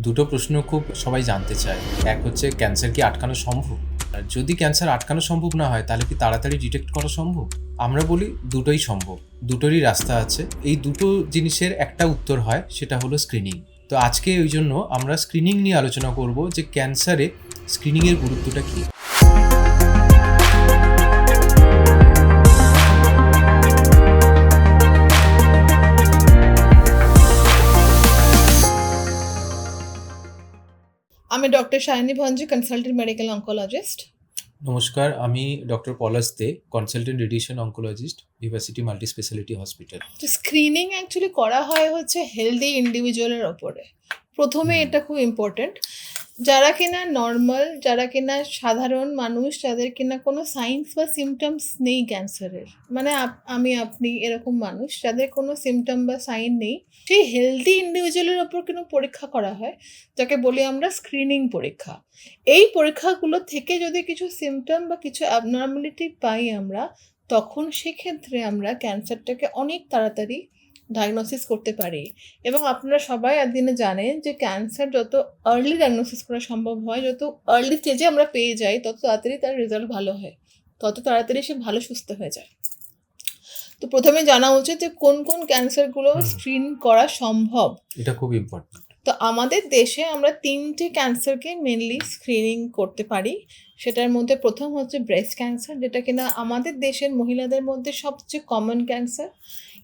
দুটো প্রশ্ন খুব সবাই জানতে চায়। এক হচ্ছে, ক্যান্সার কি আটকানো সম্ভব? আর যদি ক্যান্সার আটকানো সম্ভব না হয়, তাহলে কি তাড়াতাড়ি ডিটেক্ট করা সম্ভব? আমরা বলি, দুটোই সম্ভব। দুটোরই রাস্তা আছে। এই দুটো জিনিসের একটা উত্তর হয়, সেটা হলো স্ক্রিনিং তো আজকে ওই জন্য আমরা স্ক্রিনিং নিয়ে আলোচনা করব যে ক্যান্সারে স্ক্রিনিংয়ের গুরুত্বটা কী? Doctor Shayani Bhanji consultant medical oncologist নমস্কার আমি doctor Palash De consultant radiation oncologist university multi speciality hospital তো স্ক্রিনিং অ্যাকচুয়ালি করা হয় হচ্ছে হেলদি ইন্ডিভিজুয়ালের ওপরে। প্রথমে এটা খুব ইম্পর্টেন্ট যারা কিনা নর্মাল যারা কিনা সাধারণ মানুষ, যাদের কিনা কোনো সাইন্স বা সিমটমস নেই ক্যান্সারের মানে আমি আপনি এরকম মানুষ, যাদের কোনো সিমটম বা সাইন নেই, সেই হেলদি ইন্ডিভিজুয়ালের ওপর কিন্তু পরীক্ষা করা হয়, যাকে বলি আমরা স্ক্রিনিং পরীক্ষা। এই পরীক্ষাগুলো থেকে যদি কিছু সিমটম বা কিছু অ্যাবনর্মালিটি পাই আমরা, তখন সেক্ষেত্রে আমরা ক্যান্সারটাকে অনেক তাড়াতাড়ি ডায়াগনোসিস করতে পারি। এবং আপনারা সবাই একদিনে জানেন যে ক্যান্সার যত আর্লি ডায়াগনোসিস করা সম্ভব হয় যত আর্লি স্টেজে আমরা পেয়ে যাই তত তাড়াতাড়ি তার রেজাল্ট ভালো হয় তত তাড়াতাড়ি সে ভালো সুস্থ হয়ে যায়। তো প্রথমে জানা উচিত যে কোন কোন ক্যান্সারগুলো স্ক্রিন করা সম্ভব। এটা খুব ইম্পর্টেন্ট তো আমাদের দেশে আমরা তিনটে ক্যান্সারকে মেনলি স্ক্রিনিং করতে পারি। সেটার মধ্যে প্রথম হচ্ছে ব্রেস্ট ক্যান্সার যেটা কিনা আমাদের দেশের মহিলাদের মধ্যে সবচেয়ে কমন ক্যান্সার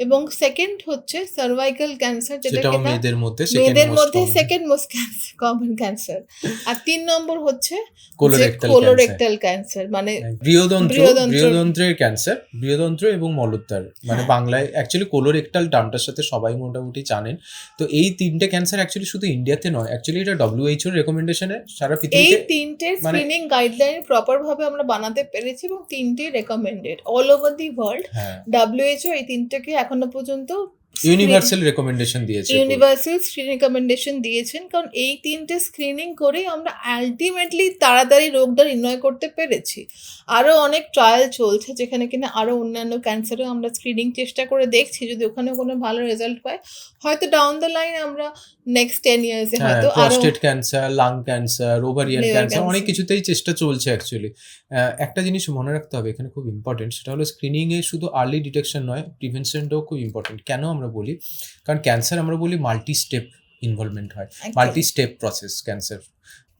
এবং সেকেন্ড হচ্ছে সার্ভাইকাল ক্যান্সার যেটা মেয়েদের মধ্যে মেয়েদের মধ্যে second most cancer common cancer আর তিন নম্বর হচ্ছে কোলোরেক্টাল ক্যান্সার মানে বৃহদন্ত্র বৃহদন্ত্র- বৃহদন্ত্রের ক্যান্সার বৃহদন্ত্র এবং মলদ্বার মানে হ্যাঁ। বাংলায় অ্যাকচুয়ালি কোলোরেক্টাল টার্মটার সাথে সবাই মোটামুটি জানেন। তো এই তিনটে ক্যান্সার অ্যাকচুয়ালি শুধু ইন্ডিয়াতে নয় অ্যাকচুয়ালি এটা ডব্লিউএইচও এর রেকমেন্ডেশনে সারা পৃথিবীতে এই তিনটে স্ক্রিনিং গাইডলাইন প্রপার ভাবে আমরা বানাতে পেরেছি এবং তিনটে recommended all over the world WHO এই তিনটাকে এখনও পর্যন্ত ইউনিভার্সাল রেকমেন্ডেশন দিয়েছে ইউনিভার্সাল স্ক্রিনিং রিকমেন্ডেশন দিয়েছেন কারণ এই তিনটে স্ক্রিনিং করে আমরা আলটিমেটলি তাড়াতাড়ি রোগটা নির্ণয় করতে পেরেছি। আরও অনেক ট্রায়াল চলছে যেখানে কিনা আরও অন্যান্য ক্যান্সারও আমরা স্ক্রিনিং চেষ্টা করে দেখছি যদি ওখানে কোনো ভালো রেজাল্ট পাই হয়তো ডাউন দ্য লাইন আমরা নেক্সট টেন ইয়ার্সে হ্যাঁ হয়তো prostate cancer lung cancer ovarian cancer অনেক কিছুতেই চেষ্টা চলছে অ্যাকচুয়ালি একটা জিনিস মনে রাখতে হবে এখানে খুব ইম্পর্টেন্ট সেটা হলো স্ক্রিনিংয়ে শুধু আর্লি ডিটেকশন নয় প্রিভেনশনটাও খুব ইম্পর্টেন্ট কেন আমরা বলি কারণ ক্যান্সার আমরা বলি মাল্টি স্টেপ ইনভলভমেন্ট হয়। মাল্টি স্টেপ প্রসেস ক্যান্সার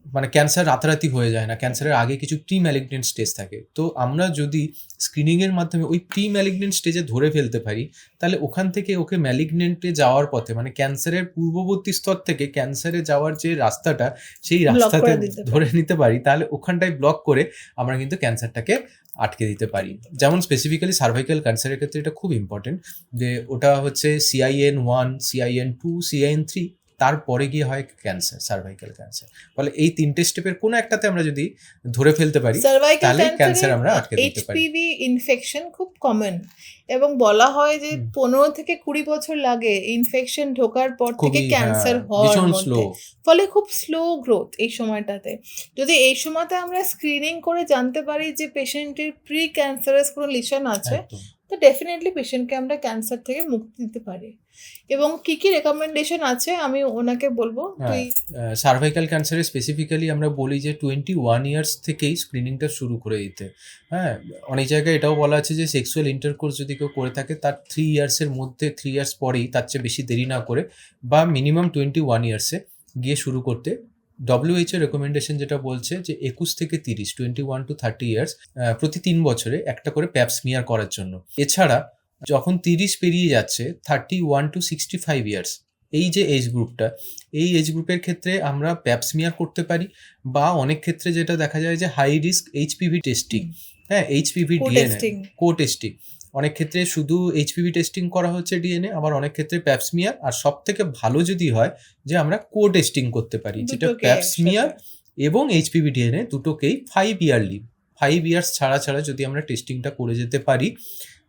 মানে ক্যান্সার রাতারাতি হয়ে যায় না ক্যান্সারের আগে কিছু প্রি ম্যালিগনেন্ট স্টেজ থাকে। তো আমরা যদি স্ক্রিনিংয়ের মাধ্যমে ওই প্রি ম্যালিগনেন্ট স্টেজে ধরে ফেলতে পারি তাহলে ওখান থেকে ওকে ম্যালিগনেন্টে যাওয়ার পথে মানে ক্যান্সারের পূর্ববর্তী স্তর থেকে ক্যান্সারে যাওয়ার যে রাস্তাটা সেই রাস্তাতে ধরে নিতে পারি তাহলে ওখানটায় ব্লক করে আমরা কিন্তু ক্যান্সারটাকে আটকে দিতে পারি। যেমন স্পেসিফিক্যালি সার্ভাইকাল ক্যান্সারের ক্ষেত্রে এটা খুব ইম্পর্টেন্ট যে ওটা হচ্ছে CIN one CIN two CIN three তারপরে গিয়ে হয় ক্যান্সার সার্ভাইকাল ক্যান্সার ফলে এই তিনটে স্টেপের কোনো একটাতে আমরা যদি ধরে ফেলতে পারি তাহলে ক্যান্সার আমরা আটকে দিতে পারি। এইচপিভি ইনফেকশন খুব কমন এবং বলা হয় যে পনেরো থেকে কুড়ি বছর লাগে ইনফেকশন ঢোকার পর থেকে ক্যান্সার হওয়ার মধ্যে। স্লো ফলে খুব স্লো গ্রোথ এই সময়টাতে। যদি এই সময়তে আমরা স্ক্রিনিং করে জানতে পারি যে পেশেন্টের প্রি ক্যান্সারাস কোনো লিশন আছে তো ডেফিনেটলি পেশেন্টকে আমরা ক্যান্সার থেকে মুক্তি দিতে পারি। এবং কি কি রেকমেন্ডেশন আছে আমি ওনাকে বলব? হ্যাঁ। তুই সার্ভাইকাল ক্যান্সারে স্পেসিফিক্যালি আমরা বলি যে টোয়েন্টি ওয়ান ইয়ার্স থেকেই স্ক্রিনিংটা শুরু করে দিতে। হ্যাঁ অনেক জায়গায় এটাও বলা আছে যে সেক্সুয়াল ইন্টারকোর্স যদি কেউ করে থাকে তার থ্রি ইয়ার্সের মধ্যে থ্রি ইয়ার্স পরেই তার চেয়ে বেশি দেরি না করে বা মিনিমাম টোয়েন্টি ওয়ান ইয়ার্সে গিয়ে শুরু করতে। ডব্লিউএইচ এর রেকমেন্ডেশন যেটা বলছে যে একুশ থেকে তিরিশ twenty one to thirty years প্রতি তিন বছরে একটা করে প্যাপস প্যাপসমিয়ার করার জন্য। এছাড়া যখন তিরিশ পেরিয়ে যাচ্ছে thirty one to sixty five years এই যে এজ গ্রুপটা এই এজ গ্রুপের ক্ষেত্রে আমরা প্যাপসমিয়ার করতে পারি বা অনেক ক্ষেত্রে যেটা দেখা যায় যে হাই রিস্ক এইচপিভি টেস্টিং হ্যাঁ এইচপিভি ডিএনএ কো টেস্টিং অনেক ক্ষেত্রে শুধু এইচপিভি টেস্টিং করা হচ্ছে ডিএনএ আবার অনেক ক্ষেত্রে প্যাপসমিয়ার আর সব থেকে ভালো যদি হয় যে আমরা কো টেস্টিং করতে পারি যেটা প্যাপসমিয়ার। এবং এইচপিভি ডিএনএ দুটোকেই ফাইভ ইয়ারলি ফাইভ ইয়ার্স ছাড়া ছাড়া যদি আমরা টেস্টিংটা করে যেতে পারি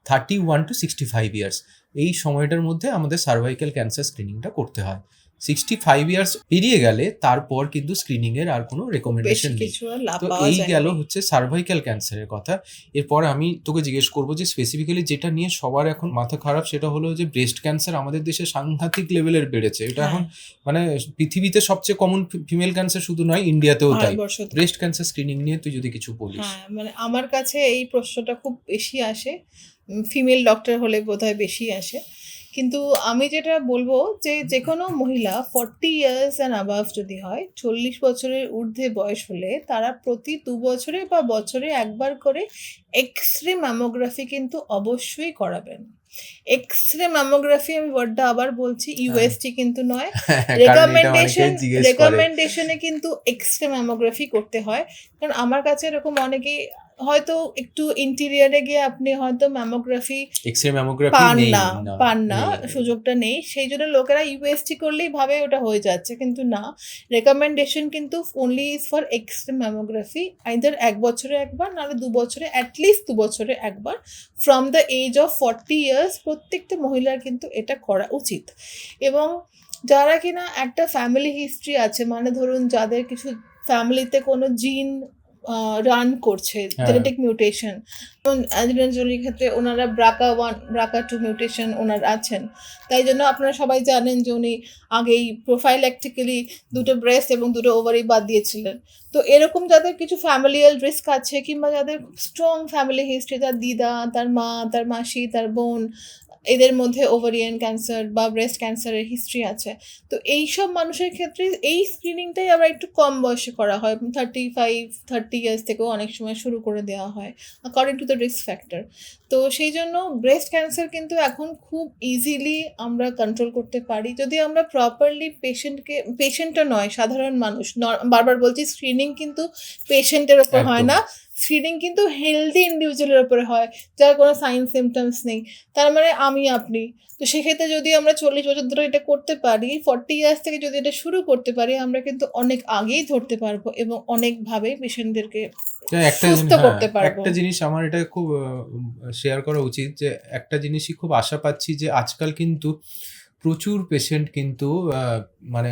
thirty one to sixty five years. এই সময়টার মধ্যে আমাদের সার্ভাইকেল ক্যান্সার স্ক্রিনিংটা করতে হয়। সিক্সটি ফাইভ ইয়ার্স পেরিয়ে গেলে তারপর কিন্তু স্ক্রিনিং এর আর কোনো রেকমেন্ডেশন নেই। তো এই গেল হচ্ছে সার্ভাইকাল ক্যান্সারের কথা। এরপর আমি তোকে জিজ্ঞেস করব যে স্পেসিফিক্যালি যেটা নিয়ে সবার এখন মাথা খারাপ সেটা হলো যে ব্রেস্ট ক্যান্সার আমাদের দেশে সাংঘাতিক লেভেলের বেড়েছে। এটা এখন মানে পৃথিবীতে সবচেয়ে কমন ফিমেল ক্যান্সার শুধু নয় ইন্ডিয়াতেও তাই। ব্রেস্ট ক্যান্সার স্ক্রিনিং নিয়ে তুই যদি কিছু বলিস। হ্যাঁ মানে আমার কাছে এই প্রশ্নটা খুব বেশি আসে। ফিমেল ডক্টর হলে বোধহয় বেশি আসে। কিন্তু আমি যেটা বলব যে যে কোনো মহিলা ফর্টি ইয়ার্স অ্যান্ড অ্যাবাভ যদি হয় চল্লিশ বছরের ঊর্ধ্বে বয়স হলে তারা প্রতি দু বছরে বা বছরে একবার করে এক্স রে ম্যামোগ্রাফি কিন্তু অবশ্যই করাবেন। এক্স রে ম্যামোগ্রাফি আমি ওয়ার্ডটা আবার বলছি ইউএসটি কিন্তু নয়। অনেকেই রেকমেন্ডেশন রেকমেন্ডেশনে কিন্তু এক্স রে ম্যামোগ্রাফি করতে হয়। কারণ আমার কাছে এরকম অনেকেই হয়তো একটু ইন্টেরিয়ারে গিয়ে আপনি হয়তো ম্যামোগ্রাফি এক্স রে ম্যামোগ্রাফি পান না পান না সুযোগটা নেই। সেই জন্য লোকেরা ইউএসটি করলেই ভাবে ওটা হয়ে যাচ্ছে কিন্তু না। রেকমেন্ডেশন কিন্তু only is for X ray mammography either এক বছরে একবার নাহলে দু বছরে অ্যাটলিস্ট দু বছরে একবার। From the age of forty years প্রত্যেকটা মহিলার কিন্তু এটা করা উচিত। এবং যারা কিনা একটা ফ্যামিলি হিস্ট্রি আছে মানে ধরুন যাদের কিছু ফ্যামিলিতে কোনো জিন রান করছে। জেনেটিক মিউটেশন অ্যাঞ্জেলিনা জোলির ক্ষেত্রে ওনারা BRCA one BRCA two mutation ওনার আছেন। তাই জন্য আপনারা সবাই জানেন যে উনি আগেই প্রোফাইল্যাকটিক্যালি দুটো ব্রেস্ট এবং দুটো ওভারি বাদ দিয়েছিলেন। তো এরকম যাদের কিছু ফ্যামিলিয়াল রিস্ক আছে কিংবা যাদের খুব স্ট্রং ফ্যামিলি হিস্ট্রি তার দিদা তার মা তার মাসি তার বোন এদের মধ্যে ওভারিয়ান ক্যান্সার বা ব্রেস্ট ক্যান্সারের হিস্ট্রি আছে। তো এই সব মানুষের ক্ষেত্রে এই স্ক্রিনিংটাই আবার একটু কম বয়সে করা হয়। থার্টি ফাইভ থার্টি ইয়ার্স থেকেও অনেক সময় শুরু করে দেওয়া হয় according to the risk factor তো সেই জন্য ব্রেস্ট ক্যান্সার কিন্তু এখন খুব ইজিলি আমরা কন্ট্রোল করতে পারি। যদি আমরা প্রপারলি পেশেন্টকে পেশেন্টও নয়, সাধারণ মানুষ বারবার বলছি স্ক্রিনিং কিন্তু পেশেন্টের ওপর হয় না। স্ক্রিনিং কিন্তু হেলদি ইন্ডিভিজুয়ালের উপরে হয় যার কোনো সাইন সিমটমস নেই তার মানে আমি আপনি তো সেক্ষেত্রে যদি আমরা চল্লিশ বছর ধরে এটা করতে পারি ফর্টি ইয়ার্স থেকে যদি এটা শুরু করতে পারি আমরা কিন্তু অনেক আগেই ধরতে পারব এবং অনেকভাবে পেশেন্টদেরকে একটা সুস্থ করতে হ্যাঁ, পারব। একটা জিনিস আমার এটা খুব শেয়ার করা উচিত যে একটা জিনিসই খুব আশা পাচ্ছি যে আজকাল কিন্তু প্রচুর পেশেন্ট কিন্তু মানে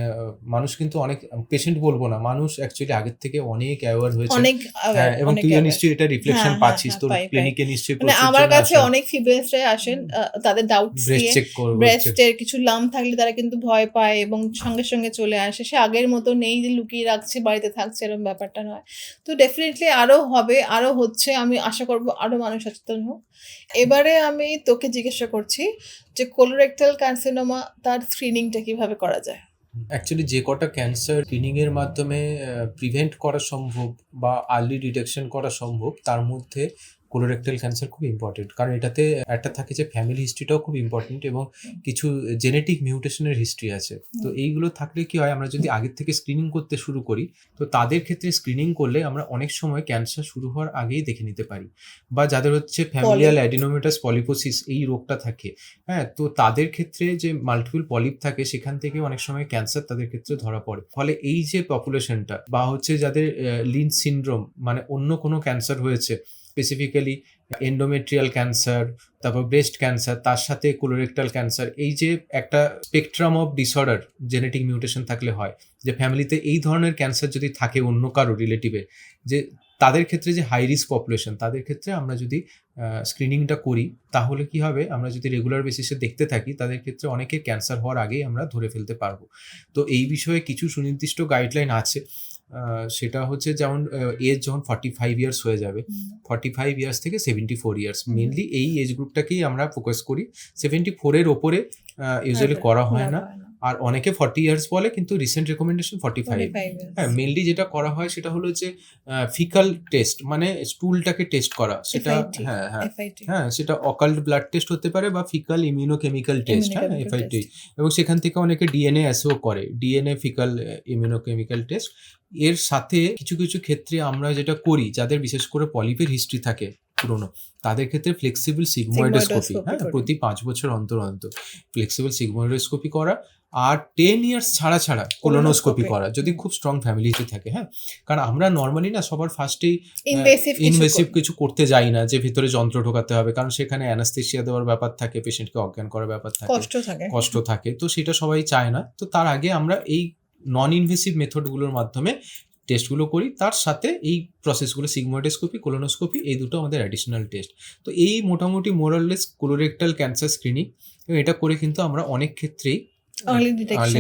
মানুষ কিন্তু অনেক পেশেন্ট বলব না মানুষ অ্যাকচুয়ালি আগের থেকে অনেক অ্যাওয়ার হয়েছে। অনেক হ্যাঁ, এবং অনেক তুই aware। নিশ্চয়ই এটা রিফ্লেকশন হ্যাঁ, পাচ্ছিস হ্যাঁ, তোর পাই, পাই। ক্লিনিকে নিশ্চয়ই মানে আমার কাছে অনেক ফিমেলসরাই আসেন তাদের ডাউটস ব্রেস্ট চেক করব ব্রেস্টের কিছু লাম থাকলে তারা কিন্তু ভয় পায় এবং সঙ্গে সঙ্গে চলে আসে। সে আগের মতো নেই যে লুকিয়ে রাখছে বাড়িতে থাকছে এরকম ব্যাপারটা নয়। তো ডেফিনেটলি আরও হবে আরও হচ্ছে আমি আশা করব আরও মানুষ সচেতন হোক। এবারে আমি তোকে জিজ্ঞাসা করছি যে কোলোরেক্টাল ক্যান্সিনোমা তার স্ক্রিনিংটা কীভাবে করা যায়? অ্যাকচুয়ালি যে কটা ক্যান্সার স্ক্রিনিং এর মাধ্যমে প্রিভেন্ট করা সম্ভব বা আর্লি ডিটেকশন করা সম্ভব, তার মধ্যে কোলোরেক্টাল ক্যান্সার খুব ইম্পর্টেন্ট কারণ এটাতে একটা থাকে যে ফ্যামিলি হিস্ট্রিটাও খুব ইম্পর্টেন্ট এবং কিছু জেনেটিক মিউটেশনের হিস্ট্রি আছে। তো এইগুলো থাকলে কি হয় আমরা যদি আগের থেকে স্ক্রিনিং করতে শুরু করি তো তাদের ক্ষেত্রে স্ক্রিনিং করলে আমরা অনেক সময় ক্যান্সার শুরু হওয়ার আগেই দেখে নিতে পারি। বা যাদের হচ্ছে ফ্যামিলিয়াল অ্যাডিনোমেটাস পলিপোসিস এই রোগটা থাকে হ্যাঁ তো তাদের ক্ষেত্রে যে মাল্টিপল পলিপ থাকে সেখান থেকে অনেক সময় ক্যান্সার তাদের ক্ষেত্রে ধরা পড়ে। ফলে এই যে পপুলেশনটা বা হচ্ছে যাদের লিন সিনড্রোম মানে অন্য কোনো ক্যান্সার হয়েছে স্পেসিফিক্যালি এন্ডোমেট্রিয়াল ক্যান্সার তারপর ব্রেস্ট ক্যান্সার তার সাথে কোলোরেক্টাল ক্যান্সার এই যে একটা spectrum of disorder genetic mutation থাকলে হয়, যে ফ্যামিলিতে এই ধরনের ক্যান্সার যদি থাকে অন্য কারও রিলেটিভে যে তাদের ক্ষেত্রে যে হাই রিস্ক পপুলেশন তাদের ক্ষেত্রে আমরা যদি স্ক্রিনিংটা করি, তাহলে কি হবে? আমরা যদি রেগুলার বেসিসে দেখতে থাকি, তাদের ক্ষেত্রে অনেকের ক্যান্সার হওয়ার আগেই আমরা ধরে ফেলতে পারব। তো এই বিষয়ে কিছু সুনির্দিষ্ট গাইডলাইন আছে। সেটা হচ্ছে যেমন এজ যখন ফর্টি ফাইভ ইয়ার্স হয়ে যাবে ফর্টি ফাইভ ইয়ার্স থেকে সেভেন্টি ফোর ইয়ার্স মেনলি এই এজ গ্রুপটাকেই আমরা ফোকাস করি। সেভেন্টি ফোরের ওপরে ইউজুয়ালি করা হয় না। আর অনেকে ফর্টি ইয়ার্স বলে কিন্তু রিসেন্ট রেকমেন্ডেশন ফর্টি ফাইভ হ্যাঁ মেনলি যেটা করা হয় সেটা হলো যে ফিকাল টেস্ট মানে স্টুলটাকে টেস্ট করা সেটা হ্যাঁ হ্যাঁ। হ্যাঁ সেটা অকাল্ট ব্লাড টেস্ট হতে পারে বা ফিকাল ইমিউনোকেমিক্যাল টেস্ট হ্যাঁ এফআইটি এবং সেখান থেকে অনেকে ডিএনএ অ্যাসেও করে ডিএনএ ফিকাল ইমিউনোকেমিক্যাল টেস্ট এর সাথে কিছু কিছু ক্ষেত্রে আমরা যেটা করি যাদের বিশেষ করে পলিপের হিস্ট্রি থাকে পুরনো তাদের ক্ষেত্রে ফ্লেক্সিবল সিগময়েডোস্কোপি হ্যাঁ প্রতি পাঁচ বছর অন্তর অন্তর ফ্লেক্সিবল সিগময়েডোস্কোপি করা আর টেন ইয়ার্স ছাড়া ছাড়া কোলোনোস্কোপি। করা যদি খুব স্ট্রং ফ্যামিলিতে থাকে হ্যাঁ? কারণ আমরা নর্মালি না সবার ফার্স্টেই ইনভেসিভ কিছু করতে যাই না যে ভিতরে যন্ত্র ঢোকাতে হবে কারণ সেখানে অ্যানাস্থেসিয়া দেওয়ার ব্যাপার থাকে পেশেন্টকে অজ্ঞান করার ব্যাপার থাকে কষ্ট থাকে। কষ্ট থাকে তো সেটা সবাই চায় না। তো তার আগে আমরা এই নন ইনভেসিভ মেথডগুলোর মাধ্যমে টেস্টগুলো করি তার সাথে এই প্রসেসগুলো সিগমোডেস্কোপি কোলোনোস্কোপি এই দুটো আমাদের অ্যাডিশনাল টেস্ট তো এই মোটামুটি মোরাললেস কোলোরেক্টাল ক্যান্সার স্ক্রিনিং এটা করে কিন্তু আমরা অনেক ক্ষেত্রেই আর্লি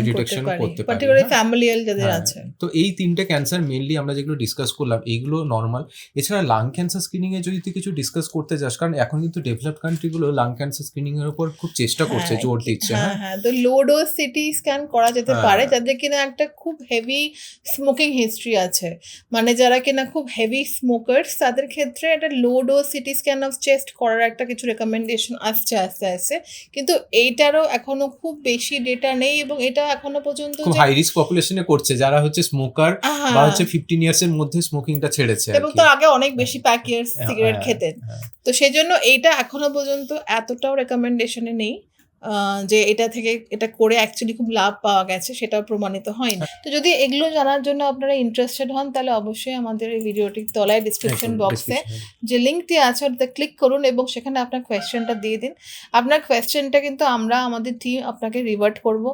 ডিটেকশন করতে পারি। ফ্যামিলিয়াল যাদের হ্যাঁ, আছে। তো এই তিনটে ক্যান্সার মেনলি আমরা যেগুলো ডিসকাস করলাম এইগুলো নর্মাল এছাড়া লাং ক্যান্সার স্ক্রিনিং এ যদি তুই কিছু ডিসকাস করতে যাস কারণ এখন কিন্তু ডেভেলপড কান্ট্রিগুলো লাং ক্যান্সার স্ক্রিনিং এর উপর খুব চেষ্টা করছে হ্যাঁ, জোর দিচ্ছে হ্যাঁ হ্যাঁ। হ্যাঁ তো লো ডোজ সিটি স্ক্যান করা যেতে। পারে যাদের কিনা একটা খুব হেভি স্মোকিং হিস্ট্রি আছে। মানে যারা কিনা খুব হেভি স্মোকার্স তাদের ক্ষেত্রে একটা low dose CT scan of chest করার একটা কিছু রেকমেন্ডেশন আসছে আস্তে আস্তে কিন্তু এইটারও এখনও খুব বেশি ডেটা নেই এবং এটা এখনও পর্যন্ত খুব হাই রিস্ক পপুলেশনে করছে যারা হচ্ছে স্মোকার বা হচ্ছে ফিফটিন ইয়ার্স এর মধ্যে স্মোকিংটা ছেড়েছে এবং তো তার আগে অনেক বেশি প্যাক ইয়ার্স সিগারেট খেতেন। হ্যাঁ। তো সেজন্য এইটা এখনও পর্যন্ত এতটাও রেকমেন্ডেশনে নেই। যে এটা থেকে এটা করে অ্যাকচুয়ালি খুব লাভ পাওয়া গেছে সেটাও প্রমাণিত হয়নি। তো যদি এগুলো জানার জন্য আপনারা ইন্টারেস্টেড হন তাহলে অবশ্যই আমাদের এই ভিডিওটির তলায় ডিসক্রিপশন বক্সে description. যে লিঙ্কটি আছে ওটাতে ক্লিক করুন এবং সেখানে আপনার কোয়েশ্চেনটা দিয়ে দিন। আপনার কোয়েশ্চেনটা কিন্তু আমরা আমাদের টিম আপনাকে রিভার্ট করব।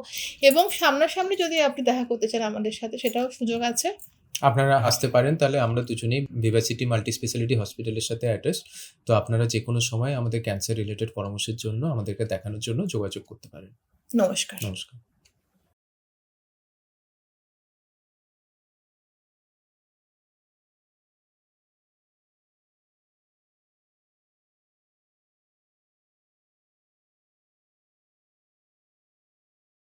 এবং সামনাসামনি যদি আপনি দেখা করতে চান আমাদের সাথে সেটাও সুযোগ আছে। আপনারা আসতে পারেন তাহলে আমরা দুজনেই ভিভাসিটি মাল্টি স্পেশালিটি হসপিটালের সাথে অ্যাড্রেস তো আপনারা যে কোনো সময় আমাদের ক্যান্সার রিলেটেড পরামর্শের জন্য আমাদেরকে দেখানোর জন্য যোগাযোগ করতে পারেন। নমস্কার। নমস্কার।